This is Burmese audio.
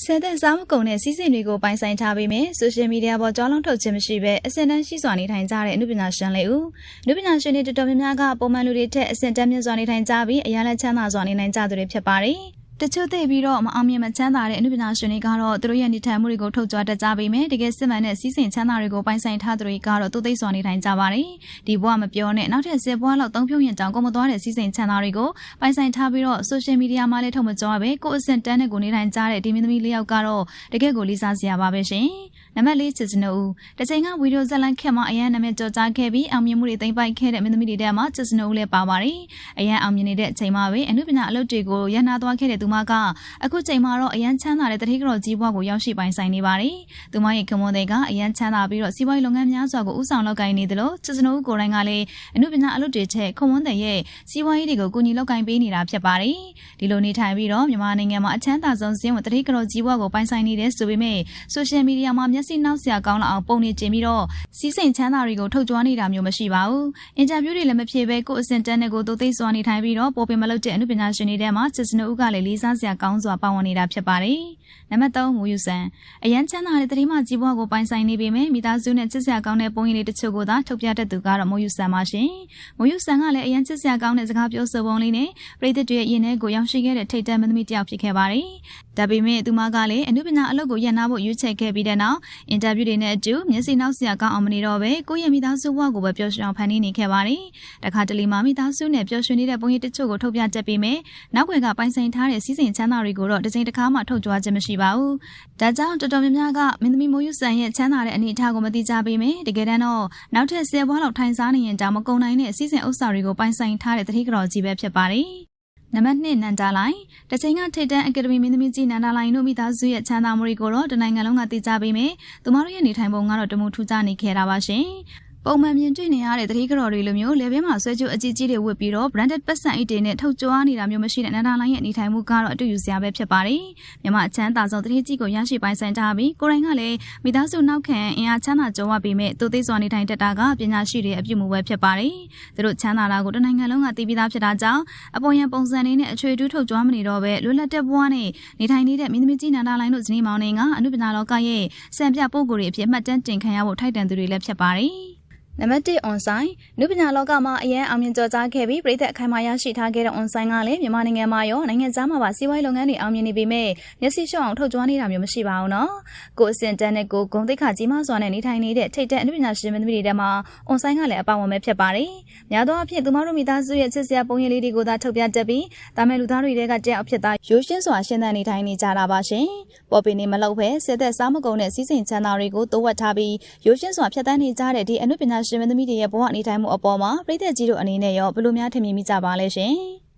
ဆယ်သက်စားမကုန်တဲ့စီးစိမ်တွေကိုပိုင်ဆိုင်ထားပြီးမြဲဆိုရှယ်မီဒီယာပေါ်ကြောင်းလုံးထုတ်ခြင်းမရှိဘဲအစင်တန်းရှိစွာနေထိုင်ကြတဲ့အမှုပညာရှင်လေးဦးအမှုပညာရှင်တွေတော်တော်များများကပုံမှန်လူတွေထက်အစင်တန်းမြင့်စွာနေထိုင်ကြပြီးအရန်လက်ချမ်းသာစွာနေနိုင်ကြသူတွေဖြစ်ပါတယ် တချို့သိပြီးတော့မအောင်မြင်မချမ်းသာတဲ့အမှုပညာရှင်တွေကတော့သူတို့ရဲ့နေထိုင်မှုတွေကိုထုတ်ကြွတတ်ကြပေမဲ့တကယ်စစ်မှန်တဲ့စီးစိမ်ချမ်းသာတွေကိုပိုင်ဆိုင်ထားသူတွေကတော့သူသိစွာနေထိုင်ကြပါတယ်ဒီဘဝမပြောနဲ့နောက်ထပ်10ဘဝလောက်သုံးဖြုံရင်တောင်ကိုမသွားတဲ့စီးစိမ်ချမ်းသာတွေကိုပိုင်ဆိုင်ထားပြီးတော့ဆိုရှယ်မီဒီယာမှာလည်းထုတ်မကြွပဲကိုယ့်အစင်တန်းနဲ့ကိုနေထိုင်ကြတဲ့ဒီမင်းသမီးလေးယောက်ကတော့တကယ်ကိုလေးစားစရာပါပဲရှင် နံပါတ်၄ချစ်စနဦးတစ်ချိန်ကဗီဒီယိုဇက်လန်ခက်မှာအရန်နာမည်ကြော်ကြားခဲ့ပြီးအောင်မြင်မှုတွေသိမ်းပိုက်ခဲ့တဲ့မင်းသမီးတွေထဲမှာချစ်စနဦးလည်းပါပါတယ်အရန်အောင်မြင်နေတဲ့အချိန်မှာပဲအနုပညာအလုပ်တွေကိုရန်နာသွားခဲ့တဲ့သူမကအခုချိန်မှာတော့အရန်ချမ်းသာတဲ့တတိကတော်ကြီးဘွားကိုရောက်ရှိပိုင်ဆိုင်နေပါတယ်သူမရဲ့ကမွန်တွေကအရန်ချမ်းသာပြီးတော့စီးပွားရေးလုပ်ငန်းများစွာကိုဦးဆောင်လုပ်ကိုင်နေတယ်လို့ချစ်စနဦးကိုယ်တိုင်ကလည်းအနုပညာအလုပ်တွေထက်ခွန်ဝန်းတဲ့ရဲ့စီးပွားရေးတွေကိုကူညီလုပ်ကိုင်ပေးနေတာဖြစ်ပါတယ်ဒီလိုနေထိုင်ပြီးတော့မြန်မာနိုင်ငံမှာအချမ်းသာဆုံးဇင်းဝင်တတိကတော်ကြီးဘွားကိုပိုင်ဆိုင်နေတယ်ဆိုပေမဲ့ဆိုရှယ်မီဒီယာမှာမျက်စိနောက်စရာကောင်းလာအောင်ပုံနေကျင်ပြီးတော့စီးစိမ်ချမ်းသာတွေကိုထုတ်ကြွားနေတာမျိုးမရှိပါဘူးအင်တာဗျူးတွေလည်းမဖြစ်ဘဲကိုယ့်အစင်တန်းတွေကိုသိသိစွာနေထိုင်ပြီးတော့ပေါ်ပင်မလုပ်တဲ့အနုပညာရှင်တွေထဲမှာချစ်စနဦးကလည်းလေးစားစရာကောင်းစွာပါဝင်နေတာဖြစ်ပါတယ်နံပါတ်3မူယူဆန်အရန်ချမ်းသာတဲ့တတိမကြီးဘွားကိုပိုင်ဆိုင်နေပေမဲ့မိသားစုနဲ့ချစ်စရာကောင်းတဲ့ပုံရိပ်လေးတချို့ကိုသာထုတ်ပြတတ်သူကတော့မူယူဆန်ပါရှင်မူယူဆန်ကလည်းအရန်ချစ်စရာကောင်းတဲ့စကားပြောဆိုပုံလေးနဲ့ပြည်သက်တွေရဲ့ရင်ထဲကိုရောက်ရှိခဲ့တဲ့ထိတ်တန့်မင်းသမီးတစ်ယောက်ဖြစ်ခဲ့ပါတယ်ဒါပေမဲ့သူမကလည်းအနုပညာအလုပ်ကိုရန်နာဖို့ရွေးချယ်ခဲ့ပြီးတဲ့နောက်အင်တာဗျူးတွေနဲ့အတူမျက်စိနောက်စရာကောင်းအောင်မနေတော့ပဲကိုယ့်ရဲ့မိသားစုဘဝကိုပဲပျော်ရွှင်အောင်ဖန်တီးနေခဲ့ပါတယ်။တခါတလေမှမိသားစုနဲ့ပျော်ရွှင်နေတဲ့ပုံရိပ်တချို့ကိုထုတ်ပြတတ်ပြီးမယ်။နောက်ွယ်ကပိုင်ဆိုင်ထားတဲ့စီးစိမ်ချမ်းသာတွေကိုတော့တစ်ချိန်တစ်ခါမှထုတ်ကြွားခြင်းမရှိပါဘူး။ဒါကြောင့်တော်တော်များများကမင်းသမီးမိုးယူဆန်ရဲ့ချမ်းသာတဲ့အနေအထားကိုမသိကြပေမဲ့တကယ်တမ်းတော့နောက်ထပ်ဆယ်ဘွားလောက်ထိုင်စားနေရင်ဒါမကုန်နိုင်တဲ့စီးစိမ်ဥစ္စာတွေကိုပိုင်ဆိုင်ထားတဲ့တတိကတော်ကြီးပဲဖြစ်ပါတယ်။ နံပါတ်2နန္ဒာလိုင်းတချိန်ကထိတ်တန်းအကယ်ဒမီမင်းသမီးကြီးနန္ဒာလိုင်းတို့မိသားစုရဲ့ချမ်းသာမှုတွေကိုတော့တနိုင်ငံလုံးကသိကြပေးမယ်။သူမတို့ရဲ့နေထိုင်ပုံကတော့တမှုထူးခြားနေခဲ့တာပါရှင်။ ပုံမှန်မြင်တွေ့နေရတဲ့တတိကတော်တွေလိုမျိုးလေဘဲမှာဆွဲကျုပ်အကြီးကြီးတွေဝတ်ပြီးတော့ branded ပတ်စံအိတ်တွေနဲ့ထုတ်ကြွားနေတာမျိုးမရှိတဲ့နန္ဒာလိုင်းရဲ့နေထိုင်မှုကတော့အတူယူစရာပဲဖြစ်ပါတယ်။မြမအချမ်းသာဆုံးတတိကြီးကိုရရှိပိုင်ဆိုင်ထားပြီးကိုရိုင်းကလည်းမိသားစုနောက်ခံအင်အားချမ်းသာကြုံဝပြီးမဲ့သူသိစွာနေထိုင်တတ်တာကပညာရှိတွေအပြုမှုပဲဖြစ်ပါတယ်။သူတို့ချမ်းသာတာကိုတနိုင်ငံလုံးကသိပြီးသားဖြစ်တာကြောင့်အပေါ်ယံပုံစံလေးနဲ့အချွေတူးထုတ်ကြွားမနေတော့ပဲလွတ်လပ်တဲ့ဘဝနဲ့နေထိုင်နေတဲ့မင်းသမီးကြီးနန္ဒာလိုင်းတို့ဇနီးမောင်နှင်ကအနုပညာလောကရဲ့စံပြပုံကိုယ်တွေအဖြစ်မှတ်တမ်းတင်ခံရဖို့ထိုက်တန်သူတွေလည်းဖြစ်ပါတယ်။ နံပါတ်1 on-site နုပညာလောကမှာအရင်အောင်မြင်ကြော်ကြားခဲ့ပြီးပြည်သက်အခိုင်အမာရရှိထားခဲ့တဲ့ on-site ကလည်းမြန်မာနိုင်ငံမှာရောနိုင်ငံခြားမှာပါစီးပွားရေးလုပ်ငန်းတွေအောင်မြင်နေပေမဲ့မျက်စိရှော့အောင်ထုတ်ကြွားနေတာမျိုးမရှိပါဘူးနော်ကိုအစင်တန်းနဲ့ကိုဂုံတိတ်ခကြီးမားစွာနဲ့နေထိုင်နေတဲ့ထိတ်တဲ့အနုပညာရှင်မင်းသမီးတွေထဲမှာ on-site ကလည်းအပါဝင်ပဲဖြစ်ပါတယ်များသောအားဖြင့်သူမတို့မိသားစုရဲ့ချစ်စရာပုံရိပ်လေးတွေကိုသာထုတ်ပြတတ်ပြီးတာမဲလူသားတွေကတယောက်ဖြစ်သားရိုးရှင်းစွာရှင်းသန်နေထိုင်နေကြတာပါရှင်ပေါ်ပင်နေမလောက်ပဲစစ်သက်စားမကုန်တဲ့စီးစိမ်ချမ်းသာတွေကိုတိုးဝတ်ထားပြီးရိုးရှင်းစွာဖြတ်တန်းနေကြတဲ့ဒီအနုပညာရှင်မင်းသမီးတွေရဲ့ဘဝအနေထိုင်မှုအပေါ်မှာပြည်သက်ကြီးတို့အနေနဲ့ရောဘယ်လိုများထင်မြင်မိကြပါလဲရှင်။